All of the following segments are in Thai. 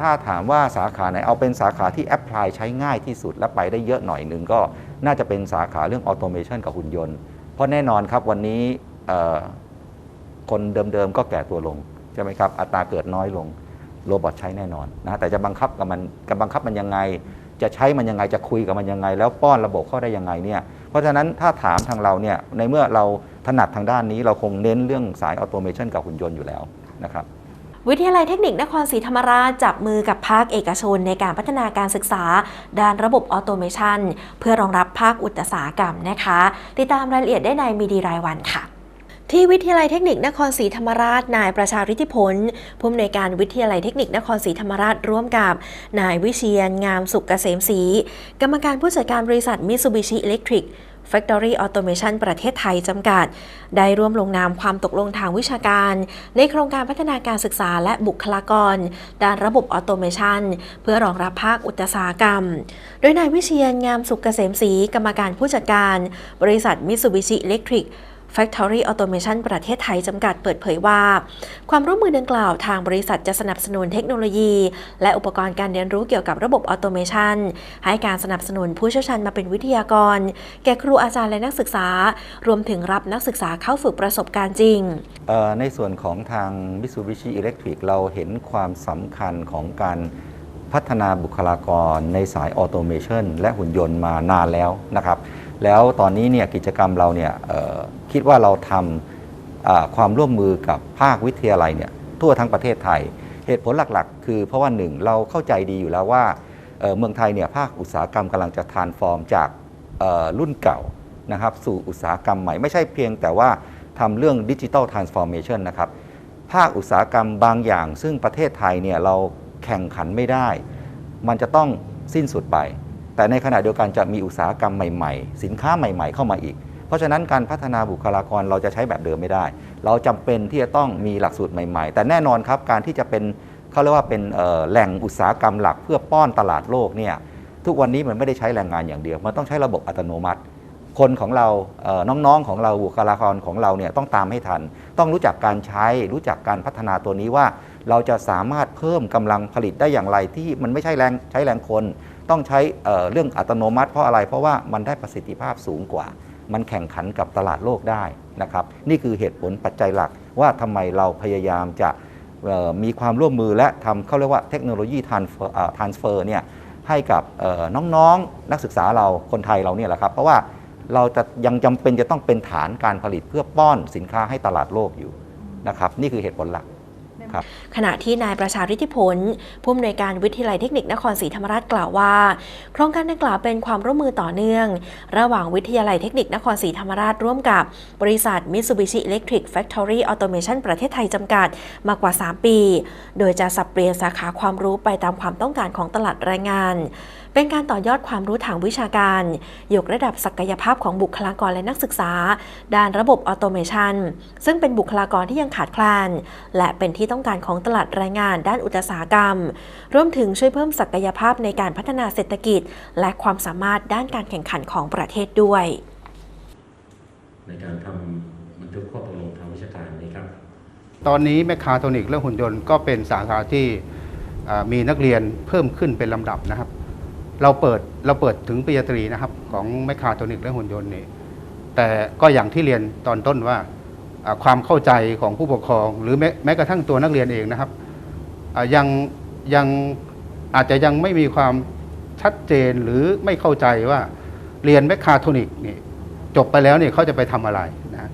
ถ้าถามว่าสาขาไหนเอาเป็นสาขาที่แอพพลายใช้ง่ายที่สุดและไปได้เยอะหน่อยหนึ่งก็น่าจะเป็นสาขาเรื่องออโตเมชันกับหุ่นยนต์ เพราะแน่นอนครับวันนี้คนเดิมๆก็แก่ตัวลง ใช่ไหมครับ อัตราเกิดน้อยลงโรบอทใช้แน่นอนนะแต่จะบังคับกับมันกับบังคับมันยังไง จะใช้มันยังไงจะคุยกับมันยังไง แล้วป้อนระบบเข้าได้ยังไงเนี่ยเพราะฉะนั้นถ้าถามทางเราเนี่ยในเมื่อเราถนัดทางด้านนี้เราคงเน้นเรื่องสายออโตเมชันกับหุ่นยนต์อยู่แล้วนะครับ วิทยาลัยเทคนิคนครศรีธรรมราชจับมือกับภาคเอกชนในการพัฒนาการศึกษา ด้านระบบออโตเมชันเพื่อรองรับภาคอุตสาหกรรมนะคะ ติดตามรายละเอียดได้ในมีดีรายวันค่ะที่วิทยาลัยเทคนิคนครศรีธรรมราช นายประชาฤทธิพลผู้อำนวยการวิทยาลัยเทคนิคนครศรีธรรมราชร่วมกับ นายวิเชียนงามสุขเกษมศรีกรรมการผู้จัดการบริษัทมิ t ซูบิชิอิเล็กทริก Factory Automation ประเทศไทยจำกัด ได้ร่วมลงนามความตกลงทางวิชาการ ในโครงการพัฒนาการศึกษาและบุคลากร ด้านระบบออโตเมชันเพื่อรองรับภาคอุตสาหกรรม โดยนายวิเชียนงามสุขเกษมศรีกรรมการผู้จัดการ บริษัทมิตซูบิชิอิเล็กทริก Factory Automation ประเทศไทยจำกัดเปิดเผยว่า ความร่วมมือดังกล่าวทางบริษัทจะสนับสนุนเทคโนโลยี และอุปกรณ์การเรียนรู้เกี่ยวกับระบบออโตเมชันให้การสนับสนุนผู้เชี่ยวชาญมาเป็นวิทยากร แก่ครูอาจารย์และนักศึกษา รวมถึงรับนักศึกษาเข้าฝึกประสบการณ์จริง ในส่วนของทาง Mitsubishi Electric เราเห็นความสำคัญของการพัฒนาบุคลากรในสายออโตเมชันและหุ่นยนต์มานานแล้วนะครับ แล้วตอนนี้เนี่ยกิจกรรมเราเนี่ยคิดว่าเราทำความร่วมมือกับภาควิทยาลัยเนี่ยทั่วทั้งประเทศไทย เหตุผลหลักๆ คือเพราะว่าหนึ่งเราเข้าใจดีอยู่แล้วว่าเมืองไทยเนี่ยภาคอุตสาหกรรมกำลังจะทานฟอร์มจากรุ่นเก่านะครับสู่อุตสาหกรรมใหม่ไม่ใช่เพียงแต่ว่าทำเรื่องดิจิ t a ลทรานส์ฟอร์เมชันนะครับภาคอุตสาหกรรมบางอย่าง ซึ่งประเทศไทยเนี่ยเราแข่งขันไม่ได้ มันจะต้องสิ้นสุดไป แต่ในขณะเดียวกันจะมีอุตสาหกรรมใหม่ๆ สินค้าใหม่ๆ เข้ามาอีก เพราะฉะนั้นการพัฒนาบุคลากรเราจะใช้แบบเดิมไม่ได้ เราจำเป็นที่จะต้องมีหลักสูตรใหม่ๆ แต่แน่นอนครับการที่จะเป็นเขาเรียกว่าเป็นแหล่งอุตสาหกรรมหลักเพื่อป้อนตลาดโลกเนี่ยทุกวันนี้มันไม่ได้ใช้แรงงานอย่างเดียว มันต้องใช้ระบบอัตโนมัติ คนของเราเน้องๆของเราบุคลากรของเราเนี่ยต้องตามให้ทัน ต้องรู้จักการใช้รู้จักการพัฒนาตัวนี้ว่า เราจะสามารถเพิ่มกำลังผลิตได้อย่างไรที่มันไม่ใช่แรงใช้แรงคน ต้องใช้เเรื่องอัตโนมัติเพราะอะไร เพราะว่ามันได้ประสิทธิภาพสูงกว่า มันแข่งขันกับตลาดโลกได้นะครับนี่คือเหตุผลปัจจัยหลักว่าทำไมเราพยายามจะมีความร่วมมือและทำเขาเรียกว่าเทคโนโลยีทรานทรานสเฟอร์เนี่ยให้กับเอ่อน้องๆนักศึกษาเราคนไทยเราเนี่ยแหละครับ เพราะว่าเราจะยังจำเป็นจะต้องเป็นฐานการผลิตเพื่อป้อนสินค้าให้ตลาดโลกอยู่นะครับนี่คือเหตุผลหลัก ขณะที่นายประชาฤทธิพลผู้อำนวยการวิทยาลัยเทคนิคนครศรีธรรมราชกล่าวว่า โครงการดังกล่าวเป็นความร่วมมือต่อเนื่อง ระหว่างวิทยาลัยเทคนิคนครศรีธรรมราชร่วมกับบริษัท Mitsubishi Electric Factory Automation ประเทศไทยจำกัดมากว่า 3 ปี โดยจะสับเปลี่ยนสาขาความรู้ไปตามความต้องการของตลาดแรงงาน เป็นการต่อยอดความรู้ทางวิชาการ ยกระดับศักยภาพของบุคลากรและนักศึกษา ด้านระบบออโตเมชันซึ่งเป็นบุคลากรที่ยังขาดแคลนและเป็นที่ต้องการของตลาดแรงงานด้านอุตสาหกรรม รวมถึงช่วยเพิ่มศักยภาพในการพัฒนาเศรษฐกิจ และความสามารถด้านการแข่งขันของประเทศด้วย ในการทำบันทึกข้อตกลงทางวิชาการนี้ครับตอนนี้แมคคาโทนิกและหุ่นยนต์ก็เป็นสาขาที่อ่ามีนักเรียนเพิ่มขึ้นเป็นลำดับนะครับ เราเปิดเราเปิดถึงปริญญาตรีนะครับของแมคคาโทนิกและหุ่นยนต์นี่แต่ก็อย่างที่เรียนตอนต้นว่าอ่า ความเข้าใจของผู้ปกครอง หรือแม้แม้กระทั่งตัวนักเรียนเองนะครับยังยังอาจจะยังไม่มีความชัดเจนหรือไม่เข้าใจว่าเรียนแมคคาโทนิกนี่จบไปแล้วเนี่ยเขาจะไปทำอะไรนะ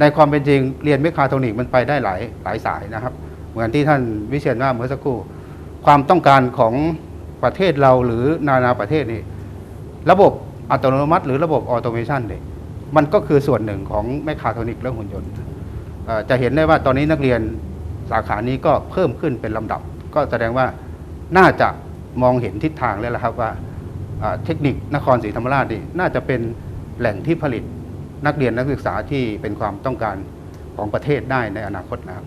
ในความเป็นจริงเรียนเมคาโทนิกมันไปได้หลายหลายสายนะครับ เหมือนที่ท่านวิเชียนว่าเมื่อสักครู่ ความต้องการของประเทศเราหรือนานาประเทศนี่ระบบอัตโนมัติ หรือระบบออโตเมชันเนี่ย มันก็คือส่วนหนึ่งของแมคาโทนิกเรื่องหุ่นยนต์จะเห็นได้ว่าตอนนี้นักเรียนสาขานี้ก็เพิ่มขึ้นเป็นลำดับ ก็แสดงว่าน่าจะมองเห็นทิศทางแล้วละครับว่าเทคนิคนครศรีธรรมราชนี่น่าจะเป็นแหล่งที่ผลิตนักเรียนนักศึกษาที่เป็นความต้องการของประเทศได้ในอนาคตนะครับ